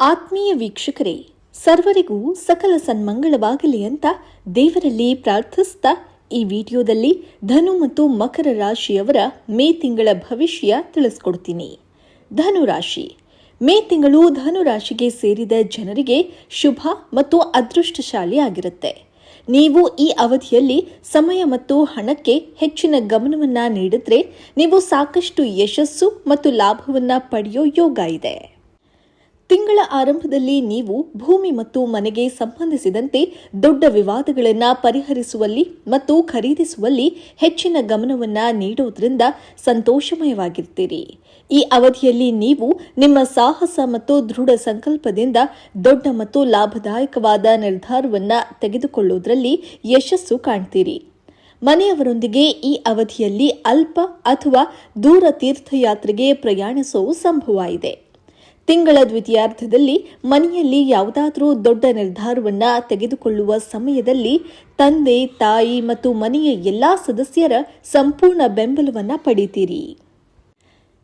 ಆತ್ಮೀಯ ವೀಕ್ಷಕರೇ, ಸರ್ವರಿಗೂ ಸಕಲ ಸನ್ಮಂಗಳವಾಗಲಿ ಅಂತ ದೇವರಲ್ಲಿ ಪ್ರಾರ್ಥಿಸ್ತಾ ಈ ವಿಡಿಯೋದಲ್ಲಿ ಧನು ಮತ್ತು ಮಕರ ರಾಶಿಯವರ ಮೇ ತಿಂಗಳ ಭವಿಷ್ಯ ತಿಳಿಸ್ಕೊಡ್ತೀನಿ. ಧನು ರಾಶಿ. ಮೇ ತಿಂಗಳು ಧನು ರಾಶಿಗೆ ಸೇರಿದ ಜನರಿಗೆ ಶುಭ ಮತ್ತು ಅದೃಷ್ಟಶಾಲಿ ಆಗಿರುತ್ತೆ ನೀವು ಈ ಅವಧಿಯಲ್ಲಿ ಸಮಯ ಮತ್ತು ಹಣಕ್ಕೆ ಹೆಚ್ಚಿನ ಗಮನವನ್ನು ನೀಡಿದ್ರೆ ನೀವು ಸಾಕಷ್ಟು ಯಶಸ್ಸು ಮತ್ತು ಲಾಭವನ್ನು ಪಡೆಯೋ ಯೋಗ ಇದೆ. ತಿಂಗಳ ಆರಂಭದಲ್ಲಿ ನೀವು ಭೂಮಿ ಮತ್ತು ಮನೆಗೆ ಸಂಬಂಧಿಸಿದಂತೆ ದೊಡ್ಡ ವಿವಾದಗಳನ್ನು ಪರಿಹರಿಸುವಲ್ಲಿ ಮತ್ತು ಖರೀದಿಸುವಲ್ಲಿ ಹೆಚ್ಚಿನ ಗಮನವನ್ನು ನೀಡುವುದರಿಂದ ಸಂತೋಷಮಯವಾಗಿರ್ತೀರಿ. ಈ ಅವಧಿಯಲ್ಲಿ ನೀವು ನಿಮ್ಮ ಸಾಹಸ ಮತ್ತು ದೃಢ ಸಂಕಲ್ಪದಿಂದ ದೊಡ್ಡ ಮತ್ತು ಲಾಭದಾಯಕವಾದ ನಿರ್ಧಾರವನ್ನು ತೆಗೆದುಕೊಳ್ಳುವುದರಲ್ಲಿ ಯಶಸ್ಸು ಕಾಣ್ತೀರಿ. ಮನೆಯವರೊಂದಿಗೆ ಈ ಅವಧಿಯಲ್ಲಿ ಅಲ್ಪ ಅಥವಾ ದೂರ ತೀರ್ಥಯಾತ್ರೆಗೆ ಪ್ರಯಾಣಿಸುವ ಸಂಭವ ಇದೆ. ತಿಂಗಳ ದ್ವಿತೀಯಾರ್ಧದಲ್ಲಿ ಮನೆಯಲ್ಲಿ ಯಾವುದಾದರೂ ದೊಡ್ಡ ನಿರ್ಧಾರವನ್ನ ತೆಗೆದುಕೊಳ್ಳುವ ಸಮಯದಲ್ಲಿ ತಂದೆ, ತಾಯಿ ಮತ್ತು ಮನೆಯ ಎಲ್ಲಾ ಸದಸ್ಯರ ಸಂಪೂರ್ಣ ಬೆಂಬಲವನ್ನ ಪಡಿತೀರಿ.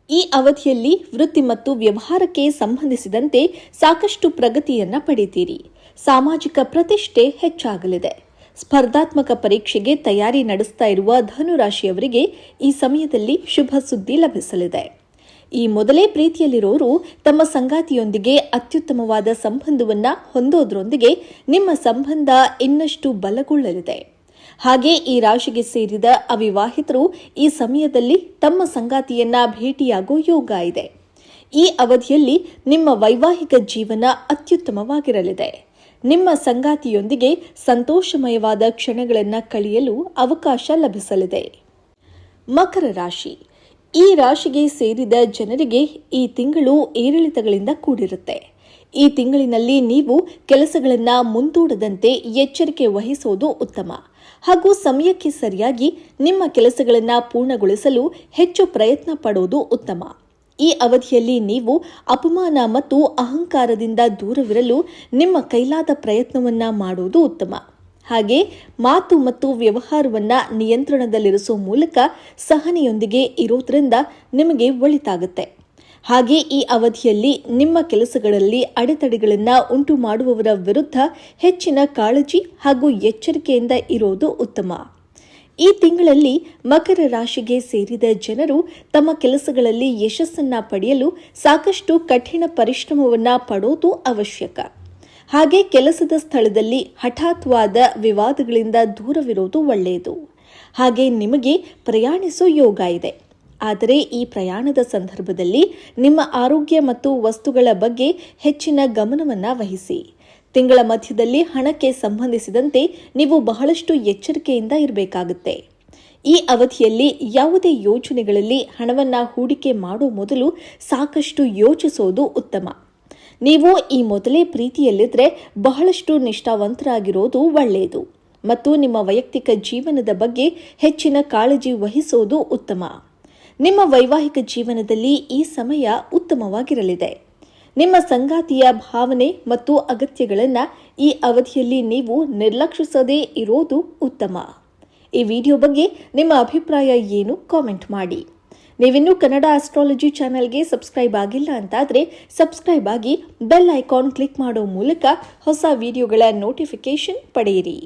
ಈ ಅವಧಿಯಲ್ಲಿ ವೃತ್ತಿ ಮತ್ತು ವ್ಯವಹಾರಕ್ಕೆ ಸಂಬಂಧಿಸಿದಂತೆ ಸಾಕಷ್ಟು ಪ್ರಗತಿಯನ್ನ ಪಡಿತೀರಿ. ಸಾಮಾಜಿಕ ಪ್ರತಿಷ್ಠೆ ಹೆಚ್ಚಾಗಲಿದೆ. ಸ್ಪರ್ಧಾತ್ಮಕ ಪರೀಕ್ಷೆಗೆ ತಯಾರಿ ನಡೆಸ್ತಾ ಇರುವ ಧನುರಾಶಿಯವರಿಗೆ ಈ ಸಮಯದಲ್ಲಿ ಶುಭ ಸುದ್ದಿ ಲಭಿಸಲಿದೆ. ಈ ಮೊದಲೇ ಪ್ರೀತಿಯಲ್ಲಿರೋರು ತಮ್ಮ ಸಂಗಾತಿಯೊಂದಿಗೆ ಅತ್ಯುತ್ತಮವಾದ ಸಂಬಂಧವನ್ನ ಹೊಂದೋದ್ರೊಂದಿಗೆ ನಿಮ್ಮ ಸಂಬಂಧ ಇನ್ನಷ್ಟು ಬಲಗೊಳ್ಳಲಿದೆ. ಹಾಗೆ ಈ ರಾಶಿಗೆ ಸೇರಿದ ಅವಿವಾಹಿತರು ಈ ಸಮಯದಲ್ಲಿ ತಮ್ಮ ಸಂಗಾತಿಯನ್ನ ಭೇಟಿಯಾಗೋ ಯೋಗ ಇದೆ. ಈ ಅವಧಿಯಲ್ಲಿ ನಿಮ್ಮ ವೈವಾಹಿಕ ಜೀವನ ಅತ್ಯುತ್ತಮವಾಗಿರಲಿದೆ. ನಿಮ್ಮ ಸಂಗಾತಿಯೊಂದಿಗೆ ಸಂತೋಷಮಯವಾದ ಕ್ಷಣಗಳನ್ನು ಕಳೆಯಲು ಅವಕಾಶ ಲಭಿಸಲಿದೆ. ಮಕರ ರಾಶಿ. ಈ ರಾಶಿಗೆ ಸೇರಿದ ಜನರಿಗೆ ಈ ತಿಂಗಳು ಏರಿಳಿತಗಳಿಂದ ಕೂಡಿರುತ್ತೆ. ಈ ತಿಂಗಳಿನಲ್ಲಿ ನೀವು ಕೆಲಸಗಳನ್ನು ಮುಂದೂಡದಂತೆ ಎಚ್ಚರಿಕೆ ವಹಿಸುವುದು ಉತ್ತಮ. ಹಾಗೂ ಸಮಯಕ್ಕೆ ಸರಿಯಾಗಿ ನಿಮ್ಮ ಕೆಲಸಗಳನ್ನು ಪೂರ್ಣಗೊಳಿಸಲು ಹೆಚ್ಚು ಪ್ರಯತ್ನ ಪಡುವುದು ಉತ್ತಮ. ಈ ಅವಧಿಯಲ್ಲಿ ನೀವು ಅಪಮಾನ ಮತ್ತು ಅಹಂಕಾರದಿಂದ ದೂರವಿರಲು ನಿಮ್ಮ ಕೈಲಾದ ಪ್ರಯತ್ನವನ್ನು ಮಾಡುವುದು ಉತ್ತಮ. ಹಾಗೆ ಮಾತು ಮತ್ತು ವ್ಯವಹಾರವನ್ನು ನಿಯಂತ್ರಣದಲ್ಲಿರಿಸೋ ಮೂಲಕ ಸಹನೆಯೊಂದಿಗೆ ಇರೋದ್ರಿಂದ ನಿಮಗೆ ಒಳಿತಾಗುತ್ತೆ. ಹಾಗೆ ಈ ಅವಧಿಯಲ್ಲಿ ನಿಮ್ಮ ಕೆಲಸಗಳಲ್ಲಿ ಅಡೆತಡೆಗಳನ್ನು ಉಂಟು ಮಾಡುವವರ ವಿರುದ್ಧ ಹೆಚ್ಚಿನ ಕಾಳಜಿ ಹಾಗೂ ಎಚ್ಚರಿಕೆಯಿಂದ ಇರೋದು ಉತ್ತಮ. ಈ ತಿಂಗಳಲ್ಲಿ ಮಕರ ರಾಶಿಗೆ ಸೇರಿದ ಜನರು ತಮ್ಮ ಕೆಲಸಗಳಲ್ಲಿ ಯಶಸ್ಸನ್ನ ಪಡೆಯಲು ಸಾಕಷ್ಟು ಕಠಿಣ ಪರಿಶ್ರಮವನ್ನು ಪಡೋದು ಅವಶ್ಯಕ. ಹಾಗೆ ಕೆಲಸದ ಸ್ಥಳದಲ್ಲಿ ಹಠಾತ್ವಾದ ವಿವಾದಗಳಿಂದ ದೂರವಿರೋದು ಒಳ್ಳೆಯದು. ಹಾಗೆ ನಿಮಗೆ ಪ್ರಯಾಣಿಸೋ ಯೋಗ ಇದೆ. ಆದರೆ ಈ ಪ್ರಯಾಣದ ಸಂದರ್ಭದಲ್ಲಿ ನಿಮ್ಮ ಆರೋಗ್ಯ ಮತ್ತು ವಸ್ತುಗಳ ಬಗ್ಗೆ ಹೆಚ್ಚಿನ ಗಮನವನ್ನು ವಹಿಸಿ. ತಿಂಗಳ ಮಧ್ಯದಲ್ಲಿ ಹಣಕ್ಕೆ ಸಂಬಂಧಿಸಿದಂತೆ ನೀವು ಬಹಳಷ್ಟು ಎಚ್ಚರಿಕೆಯಿಂದ ಇರಬೇಕಾಗುತ್ತೆ. ಈ ಅವಧಿಯಲ್ಲಿ ಯಾವುದೇ ಯೋಜನೆಗಳಲ್ಲಿ ಹಣವನ್ನು ಹೂಡಿಕೆ ಮಾಡೋ ಮೊದಲು ಸಾಕಷ್ಟು ಯೋಚಿಸೋದು ಉತ್ತಮ. ನೀವು ಈ ಮೊದಲೇ ಪ್ರೀತಿಯಲ್ಲಿದ್ದರೆ ಬಹಳಷ್ಟು ನಿಷ್ಠಾವಂತರಾಗಿರೋದು ಒಳ್ಳೆಯದು ಮತ್ತು ನಿಮ್ಮ ವೈಯಕ್ತಿಕ ಜೀವನದ ಬಗ್ಗೆ ಹೆಚ್ಚಿನ ಕಾಳಜಿ ವಹಿಸೋದು ಉತ್ತಮ. ನಿಮ್ಮ ವೈವಾಹಿಕ ಜೀವನದಲ್ಲಿ ಈ ಸಮಯ ಉತ್ತಮವಾಗಿರಲಿದೆ. ನಿಮ್ಮ ಸಂಗಾತಿಯ ಭಾವನೆ ಮತ್ತು ಅಗತ್ಯಗಳನ್ನು ಈ ಅವಧಿಯಲ್ಲಿ ನೀವು ನಿರ್ಲಕ್ಷಿಸದೇ ಇರೋದು ಉತ್ತಮ. ಈ ವಿಡಿಯೋ ಬಗ್ಗೆ ನಿಮ್ಮ ಅಭಿಪ್ರಾಯ ಏನು? ಕಾಮೆಂಟ್ ಮಾಡಿ. ನೀವಿನ್ನೂ ಕನ್ನಡ ಆಸ್ಟ್ರಾಲಜಿ ಚಾನೆಲ್ಗೆ ಸಬ್ಸ್ಕ್ರೈಬ್ ಆಗಿಲ್ಲ ಅಂತಾದರೆ ಸಬ್ಸ್ಕ್ರೈಬ್ ಆಗಿ ಬೆಲ್ ಐಕಾನ್ ಕ್ಲಿಕ್ ಮಾಡೋ ಮೂಲಕ ಹೊಸ ವಿಡಿಯೋಗಳ ನೋಟಿಫಿಕೇಶನ್ ಪಡೆಯಿರಿ.